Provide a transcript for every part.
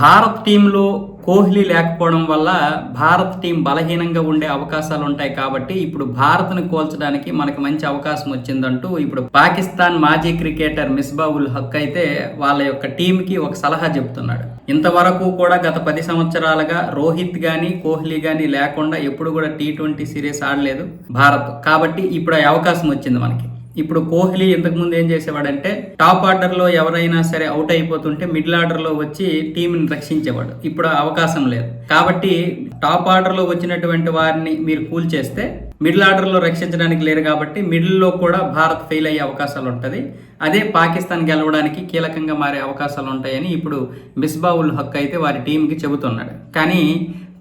భారత్ టీంలో కోహ్లీ లేకపోవడం వల్ల భారత్ టీం బలహీనంగా ఉండే అవకాశాలు ఉంటాయి కాబట్టి ఇప్పుడు భారత్ను కోల్చడానికి మనకి మంచి అవకాశం వచ్చిందంటూ ఇప్పుడు పాకిస్తాన్ మాజీ క్రికెటర్ మిస్బా హక్ అయితే వాళ్ళ యొక్క టీంకి ఒక సలహా చెబుతున్నాడు. ఇంతవరకు కూడా గత పది సంవత్సరాలుగా రోహిత్ కానీ కోహ్లీ కానీ లేకుండా ఎప్పుడు కూడా టీ ట్వంటీ సిరీస్ ఆడలేదు భారత్. కాబట్టి ఇప్పుడు అవకాశం వచ్చింది మనకి. ఇప్పుడు కోహ్లీ ఇంతకు ముందు ఏం చేసేవాడంటే టాప్ ఆర్డర్లో ఎవరైనా సరే అవుట్ అయిపోతుంటే మిడిల్ ఆర్డర్లో వచ్చి టీంని రక్షించేవాడు. ఇప్పుడు అవకాశం లేదు. కాబట్టి టాప్ ఆర్డర్లో వచ్చినటువంటి వారిని మీరు కూల్ చేస్తే మిడిల్ ఆర్డర్లో రక్షించడానికి లేరు కాబట్టి మిడిల్లో కూడా భారత్ ఫెయిల్ అయ్యే అవకాశాలు ఉంటుంది. అదే పాకిస్తాన్ గెలవడానికి కీలకంగా మారే అవకాశాలు ఉంటాయని ఇప్పుడు మిస్బా ఉల్ హక్ అయితే వారి టీంకి చెబుతున్నాడు. కానీ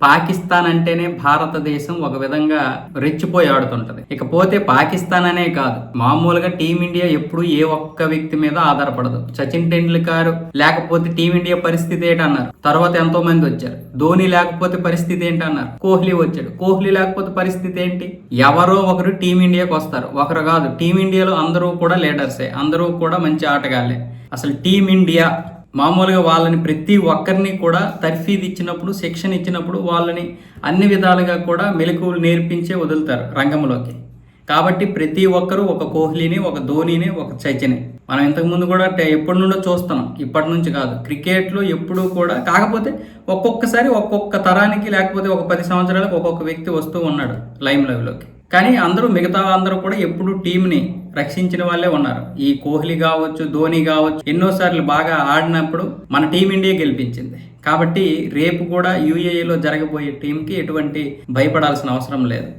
పాకిస్తాన్ అంటేనే భారతదేశం ఒక విధంగా రెచ్చిపోయి ఆడుతుంటది. ఇకపోతే పాకిస్తాన్ అనే కాదు. మామూలుగా టీమిండియా ఎప్పుడు ఏ ఒక్క వ్యక్తి మీద ఆధారపడదు. సచిన్ టెండూల్కర్ లేకపోతే టీమిండియా పరిస్థితి ఏంటన్నారు? తర్వాత ఎంతో మంది వచ్చారు. ధోని లేకపోతే పరిస్థితి ఏంటన్నారు? కోహ్లీ వచ్చాడు. కోహ్లీ లేకపోతే పరిస్థితి ఏంటి? ఎవరో ఒకరు టీమిండియాకి వస్తారు. ఒకరు కాదు టీమిండియాలో అందరూ కూడా లీడర్సే. అందరూ కూడా మంచి ఆటగాళ్ళే. అసలు టీమిండియా మామూలుగా వాళ్ళని ప్రతి ఒక్కరిని కూడా తర్ఫీదు ఇచ్చినప్పుడు శిక్షణ ఇచ్చినప్పుడు వాళ్ళని అన్ని విధాలుగా కూడా మెలకువలు నేర్పించే వదులుతారు రంగంలోకి. కాబట్టి ప్రతి ఒక్కరూ ఒక కోహ్లీని ఒక ధోనిని ఒక సచిని మనం ఇంతకు ముందు కూడా ఎప్పటి నుండో చూస్తున్నాం. ఇప్పటి నుంచి కాదు. క్రికెట్లో ఎప్పుడూ కూడా కాకపోతే ఒక్కొక్కసారి ఒక్కొక్క తరానికి లేకపోతే ఒక పది సంవత్సరాలకు ఒక్కొక్క వ్యక్తి వస్తూ ఉన్నాడు లైమ్ లైవ్లోకి. కానీ అందరూ మిగతా అందరూ కూడా ఎప్పుడు టీంని రక్షించిన వాళ్ళే ఉన్నారు. ఈ కోహ్లీ కావచ్చు ధోని కావచ్చు ఎన్నోసార్లు బాగా ఆడినప్పుడు మన టీమిండియా గెలిపించింది. కాబట్టి రేపు కూడా యూఏఈలో జరగబోయే టీంకి ఎటువంటి భయపడాల్సిన అవసరం లేదు.